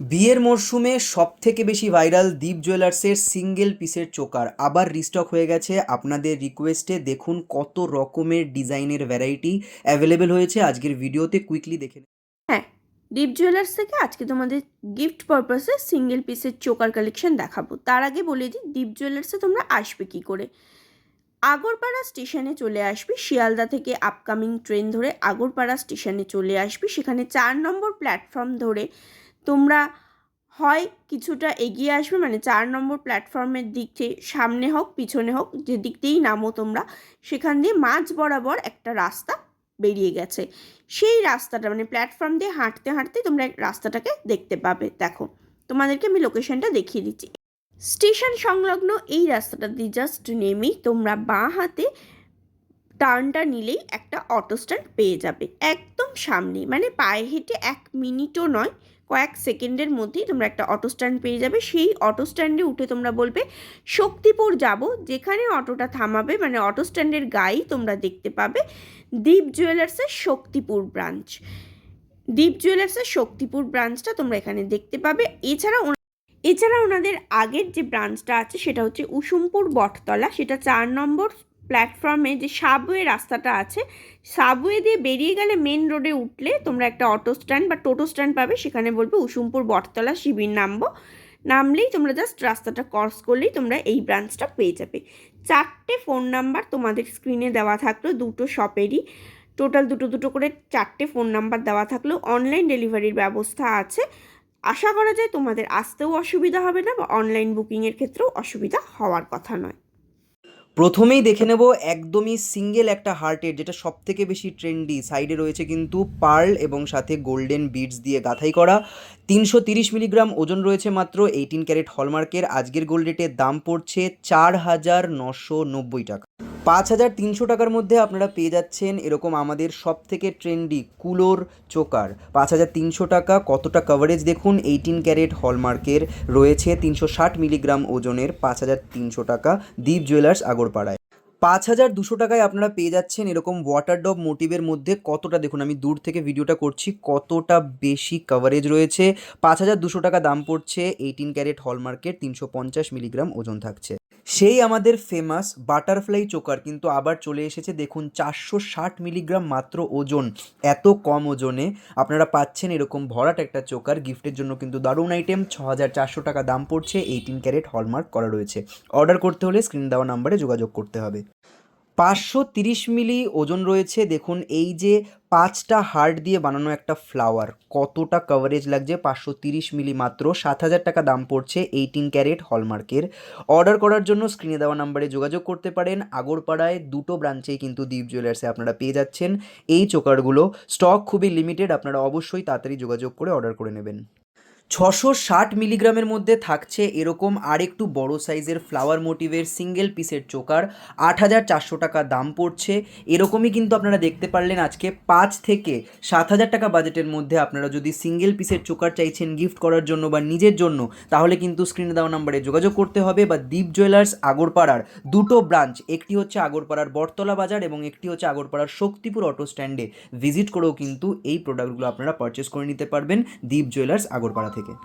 বিয়ের মরশুমে সব থেকে বেশি ভাইরাল দীপ জুয়েলার্সের সিঙ্গেল পিসের চোকার আবার রিস্টক হয়ে গেছে। আপনাদের রিকোয়েস্টে দেখুন কত রকমের ডিজাইনের ভ্যারাইটি অ্যাভেলেবেল হয়েছে। আজকের ভিডিওতে কুইকলি দেখে হ্যাঁ দীপ জুয়েলার্স থেকে আজকে তোমাদের গিফট পারপাসে সিঙ্গেল পিসের চোকার কালেকশন দেখাবো। তার আগে বলে দিই দীপ জুয়েলার্সে তোমরা আসবে কি করে? আগরপাড়া স্টেশনে চলে আসবি, শিয়ালদা থেকে আপকামিং ট্রেন ধরে আগরপাড়া স্টেশনে চলে আসবি। সেখানে চার নম্বর প্ল্যাটফর্ম ধরে তোমরা হয় কিছুটা এগিয়ে আসবে মানে চার নম্বর প্ল্যাটফর্মের দিক থেকে সামনে হোক, পিছনে হোক, যে দিক দিয়েই নামো তোমরা, সেখান দিয়ে মাঝ বরাবর একটা রাস্তা বেরিয়ে গেছে। সেই রাস্তাটা মানে প্ল্যাটফর্ম দিয়ে হাঁটতে হাঁটতে তোমরা রাস্তাটাকে দেখতে পাবে। দেখো, তোমাদেরকে আমি লোকেশনটা দেখিয়ে দিচ্ছি। স্টেশন সংলগ্ন এই রাস্তাটা দিয়ে জাস্ট নেমেই তোমরা বাঁ হাতে টার্নটা নিলেই একটা অটো স্ট্যান্ড পেয়ে যাবে, একদম সামনে মানে পায়ে হেঁটে এক মিনিটও নয় কয়েক সেকেন্ডের মধ্যেই তোমরা একটা অটো স্ট্যান্ড পেয়ে যাবে। সেই অটো স্ট্যান্ডে উঠে তোমরা বলবে, শক্তিপুর যাব। যেখানে অটোটা থামাবে মানে অটো স্ট্যান্ডের গায়েই তোমরা দেখতে পাবে দীপ জুয়েলার্সের শক্তিপুর ব্রাঞ্চ দীপ জুয়েলার্সের শক্তিপুর ব্রাঞ্চটা তোমরা এখানে দেখতে পাবে। এছাড়া এছাড়া ওনাদের আগের যে ব্রাঞ্চটা আছে, সেটা হচ্ছে উসুমপুর বটতলা। সেটা চার নম্বর প্ল্যাটফর্মে যে সাবওয়ে রাস্তাটা আছে সাবওয়ে দিয়ে বেরিয়ে গেলে মেন রোডে উঠলে তোমরা একটা অটো স্ট্যান্ড বা টোটো স্ট্যান্ড পাবে। সেখানে বলবে উসুমপুর বটতলা শিবির নামবো। নামলেই তোমরা জাস্ট রাস্তাটা ক্রস করলেই তোমরা এই ব্রাঞ্চটা পেয়ে যাবে। চারটে ফোন নাম্বার তোমাদের স্ক্রিনে দেওয়া থাকল, দুটো শপেরই টোটাল দুটো দুটো করে চারটে ফোন নাম্বার দেওয়া থাকল। অনলাইন ডেলিভারির ব্যবস্থা আছে। আশা করা যায় তোমাদের আসতেও অসুবিধা হবে না বা অনলাইন বুকিংয়ের ক্ষেত্রেও অসুবিধা হওয়ার কথা নয়। প্রথমেই দেখে নেব একদমই সিঙ্গেল একটা হার্টের যেটা সব থেকে বেশি ট্রেন্ডি সাইডে রয়েছে কিন্তু পার্ল এবং সাথে গোল্ডেন বিডস দিয়ে গাঁথাই করা। তিনশো তিরিশ মিলিগ্রাম ওজন রয়েছে মাত্র এইটিন ক্যারেট হলমার্কের আজকের গোল্ড রেটের দাম পড়ছে চার হাজার নশো নব্বই টাকা। পাঁচ হাজার তিনশো টাকার মধ্যে আপনারা পেয়ে যাচ্ছেন এরকম আমাদের সব থেকে ট্রেন্ডি কুলোর চোকার। পাঁচ হাজার তিনশো টাকা, কতটা কভারেজ দেখুন এইটিন ক্যারেট হলমার্কের রয়েছে তিনশো ষাট মিলিগ্রাম ওজনের পাঁচ হাজার তিনশো টাকা। দীপ জুয়েলার্স আগরপাড়ায়। পাঁচ হাজার দুশো টাকায় আপনারা পেয়ে যাচ্ছেন এরকম ওয়াটার ডগ মোটিভের মধ্যে কতটা? দেখুন, আমি দূর থেকে ভিডিওটা করছি, কতটা বেশি কভারেজ রয়েছে। পাঁচ হাজার দুশো টাকা দাম পড়ছে এইটিন ক্যারেট হলমার্কের তিনশো পঞ্চাশ মিলিগ্রাম ওজন থাকছে। সেই আমাদের ফেমাস বাটারফ্লাই চোকার কিন্তু আবার চলে এসেছে, দেখুন, চারশো ষাট মিলিগ্রাম মাত্র ওজন, এত কম ওজনে আপনারা পাচ্ছেন এরকম ভরাট একটা চোকার গিফটের জন্য কিন্তু দারুণ আইটেম ছ হাজার চারশো টাকা দাম পড়ছে এইটিন ক্যারেট হলমার্ক করা রয়েছে। অর্ডার করতে হলে স্ক্রিন দেওয়া নাম্বারে যোগাযোগ করতে হবে। পাঁচশো তিরিশ মিলি ওজন রয়েছে। দেখুন, এই যে পাঁচটা হার্ট দিয়ে বানানো একটা ফ্লাওয়ার, কতটা কভারেজ লাগছে? পাঁচশো তিরিশ মিলি মাত্র, সাত হাজার টাকা দাম পড়ছে এইটিন ক্যারেট হলমার্কের। অর্ডার করার জন্য স্ক্রিনে দেওয়া নাম্বারে যোগাযোগ করতে পারেন। আগরপাড়ায় দুটো ব্রাঞ্চেই কিন্তু দীপ জুয়েলার্সে আপনারা পেয়ে যাচ্ছেন। এই চোকারগুলো স্টক খুবই লিমিটেড আপনারা অবশ্যই তাড়াতাড়ি যোগাযোগ করে অর্ডার করে নেবেন। ছশো ষাট মিলিগ্রামের মধ্যে থাকছে এরকম আরেকটু বড় সাইজের ফ্লাওয়ার মোটিভের সিঙ্গেল পিসের চোকার। আট হাজার চারশো টাকা দাম পড়ছে। এরকমই কিন্তু আপনারা দেখতে পারলেন আজকে পাঁচ থেকে সাত হাজার টাকা বাজেটের মধ্যে আপনারা যদি সিঙ্গেল পিসের চোকার চাইছেন গিফট করার জন্য বা নিজের জন্য, তাহলে কিন্তু স্ক্রিনে দেওয়া নাম্বারে যোগাযোগ করতে হবে বা দীপ জুয়েলার্স আগরপাড়ার দুটো ব্রাঞ্চ একটি হচ্ছে আগরপাড়ার বটতলা বাজার এবং একটি হচ্ছে আগরপাড়ার শক্তিপুর অটো স্ট্যান্ডে ভিজিট করেও কিন্তু এই প্রোডাক্টগুলো আপনারা পারচেস করে নিতে পারবেন। দ্বীপ জুয়েলার্স আগরপাড়া থেকে।